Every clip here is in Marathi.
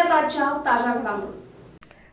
ऐकूयात आजच्या ताज्या घडामोडी.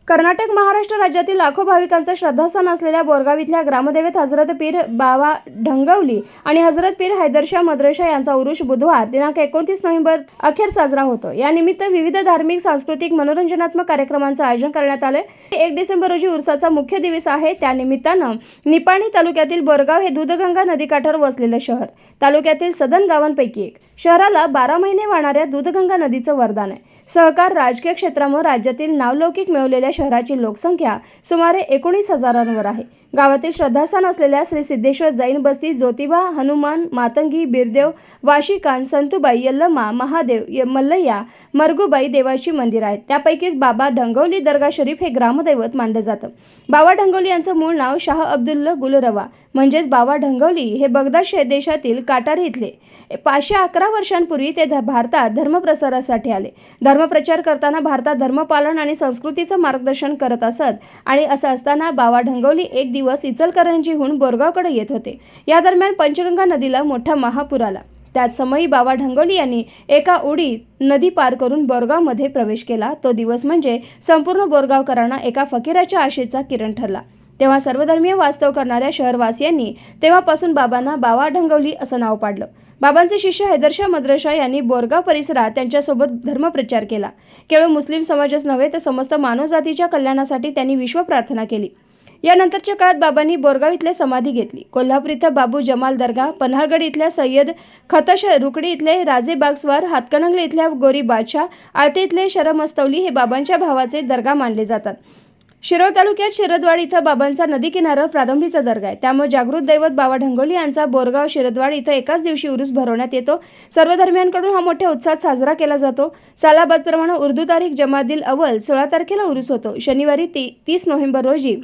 कर्नाटक महाराष्ट्र राज्यातील लाखो भाविकांचं श्रद्धास्थान असलेल्या बोरगाव इथल्या ग्रामदेवत हजरत पीर बाबा ढंगवली आणि हजरत पीर हैदरशाह मद्रशा यांचा उरुष बुधवार दिनांक एकोणतीस नोव्हेंबर अखेर साजरा होतो. या निमित्त विविध धार्मिक सांस्कृतिक मनोरंजनात्मक कार्यक्रमांचं आयोजन करण्यात आलं. एक डिसेंबर रोजी उरसाचा मुख्य दिवस आहे. त्यानिमित्तानं निपाणी तालुक्यातील बोरगाव हे दूधगंगा नदीकाठावर वसलेलं शहर. तालुक्यातील सदन गावांपैकी एक. शहराला बारा महिने वाहणाऱ्या दूधगंगा नदीचं वरदान आहे. सहकार राजकीय क्षेत्रामुळे राज्यातील नावलौकिक मिळवलेल्या शहराची लोकसंख्या सुमारे एकोणीस हजारांवर आहे. गावातील श्रद्धास्थान असलेल्या श्री सिद्धेश्वर जैन बस्ती ज्योतिबा हनुमान मातंगी बिरदेव वाशिकान संतुबाई यल्लमा महादेव य- मल्लय्या मरगुबाई देवाची मंदिर आहेत. त्यापैकीच बाबा ढंगवली दर्गा शरीफ हे ग्रामदैवत मानलं जातं. बाबा ढंगवली यांचं मूळ नाव शाह अब्दुल्ल गुलरवा. म्हणजेच बाबा ढंगवली हे बगदाद शे- देशातील काटारी इथले. पाचशे अकरा वर्षांपूर्वी ते ध- भारतात धर्मप्रसारासाठी आले. धर्मप्रचार करताना भारतात धर्मपालन आणि संस्कृतीचं मार्गदर्शन करत असत आणि असं असताना बाबा ढंगवली एक दिवस इचलकरंजीहून बोरगावकडे येत होते. या दरम्यान पंचगंगा नदीला मोठा महापूर आला. त्याच समयी बाबा ढंगोली यांनी एका उडीत नदी पार करून बोरगावमध्ये प्रवेश केला. तो दिवस म्हणजे संपूर्ण बोरगावकरांना एका फकीराच्या आशेचा किरण ठरला. तेव्हा सर्वधर्मीय वास्तव करणाऱ्या शहरवासियांनी तेव्हापासून बाबांना बाबा ढंगवली असं नाव पाडलं. बाबांचे शिष्य हैदरशाह मद्रशा यांनी बोरगाव परिसरात त्यांच्यासोबत धर्मप्रचार केला. केवळ मुस्लिम समाजच नव्हे तर समस्त मानवजातीच्या कल्याणासाठी त्यांनी विश्व प्रार्थना केली. यानंतरच्या काळात बाबांनी बोरगाव इथल्या समाधी घेतली. कोल्हापूर इथं बाबू जमाल दर्गा पन्हाळगड इथल्या सय्यद खतश रुकडी इथले राजे बागस्वार हातकणंगले इथल्या गोरी बादशाह आळते इथले शरमस्तवली हे बाबांच्या भावाचे दर्गा मानले जातात. शिरोळ तालुक्यात शिरदवाड इथं बाबांचा नदी किनारा प्रारंभीचा दर्गा आहे. त्यामुळे जागृत दैवत बाबा ढंगोली यांचा बोरगाव शिरदवाड इथं एकाच दिवशी उरूस भरवण्यात येतो. सर्व धर्मियांकडून हा मोठ्या उत्साहात साजरा केला जातो. सालाबादप्रमाणे उर्दू तारीख जमादिल अव्वल सोळा तारखेला उरूस होतो. शनिवारी ती तीस नोव्हेंबर रोजी.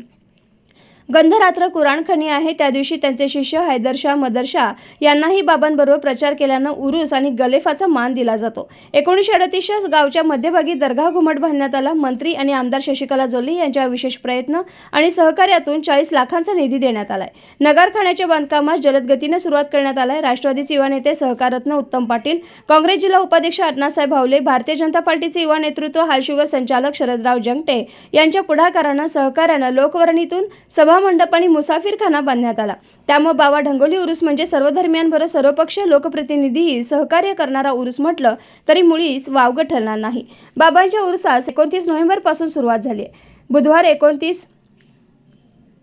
गंधरात्र कुराणखणी आहे. त्या दिवशी त्यांचे शिष्य हैदरशाह मदरशाह यांनाही बाबांबरोबर प्रचार केल्यानं उरूस आणि गलेफाचा मान दिला जातो. एकोणीसशे अडतीसच्या गावच्या मध्यभागी दर्गा घुमट बांधण्यात आला. मंत्री आणि आमदार शशिकला जोली यांच्या विशेष प्रयत्न आणि सहकार्यातून चाळीस लाखांचा निधी देण्यात आलाय. नगरखाण्याच्या बांधकामास जलद गतीने सुरुवात करण्यात आलाय. राष्ट्रवादीचे युवा नेते सहकारत्न उत्तम पाटील काँग्रेस जिल्हा उपाध्यक्ष अण्णासाहेब भावले भारतीय जनता पार्टीचे युवा नेतृत्व हालशुगर संचालक शरदराव जंगटे यांच्या पुढाकारानं सहकार्यानं लोकवर्णीतून सभामंडप आणि मुसाफिरखाना बांधण्यात आला. त्यामुळे बाबा ढंगोली उरूस म्हणजे सर्व धर्मियांबरोबर सर्वपक्षीय लोकप्रतिनिधीही सहकार्य करणारा उरूस म्हटलं तरी मुळीच वावगं ठरणार नाही. बाबांच्या उरुसास एकोणतीस नोव्हेंबरपासून सुरुवात झाली बुधवार एकोणतीस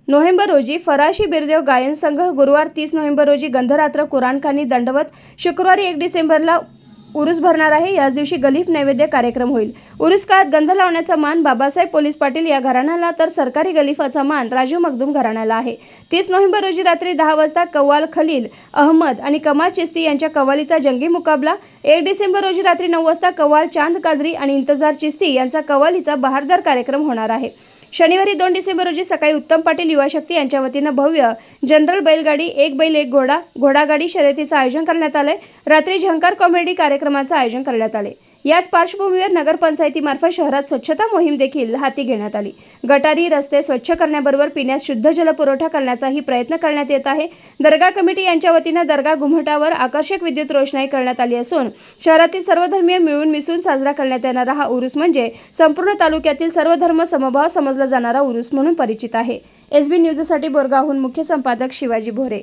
नोव्हेंबर रोजी फराशी बिरदेव गायन संघ गुरुवार तीस नोव्हेंबर रोजी गंधरात्र कुराणखानी दंडवत शुक्रवारी एक डिसेंबरला उरुस भरणार आहे. याच दिवशी गलीफ नैवेद्य कार्यक्रम होईल. उरुस काळात गंध लावण्याचा मान बाबासाहेब पोलीस पाटील या घराण्याला तर सरकारी गलिफाचा मान राजू मखदूम घराण्याला आहे. तीस नोव्हेंबर रोजी रात्री दहा वाजता कव्वाल खलील अहमद आणि कमाल चिस्ती यांच्या कव्वालीचा जंगी मुकाबला. एक डिसेंबर रोजी रात्री नऊ वाजता कव्वाल चांद कादरी आणि इंतजार चिस्ती यांचा कव्वालीचा बहारदार कार्यक्रम होणार आहे. शनिवारी दोन डिसेंबर रोजी सकाळी उत्तम पाटील युवा शक्ती यांच्या वतीनं भव्य जनरल बैलगाडी एक बैल एक घोडा घोडागाडी शर्यतीचं आयोजन करण्यात आलंय. रात्री झंकार कॉमेडी कार्यक्रमाचं आयोजन करण्यात आले याच पार्श्वभूमीवर नगरपंचायतीमार्फत शहरात स्वच्छता मोहीम देखील हाती घेण्यात आली. गटारी रस्ते स्वच्छ करण्याबरोबर पिण्यास शुद्ध जलपुरवठा करण्याचाही प्रयत्न करण्यात येत आहे. दर्गा कमिटी यांच्या वतीनं दर्गा घुमटावर आकर्षक विद्युत रोषणाई करण्यात आली असून शहरातील सर्वधर्मीय मिळून मिसळून साजरा करण्यात येणारा हा उरूस म्हणजे संपूर्ण तालुक्यातील सर्व धर्म समभाव समजला जाणारा उरूस म्हणून परिचित आहे. एस बी न्यूजसाठी बोरगावहून मुख्य संपादक शिवाजी भोरे.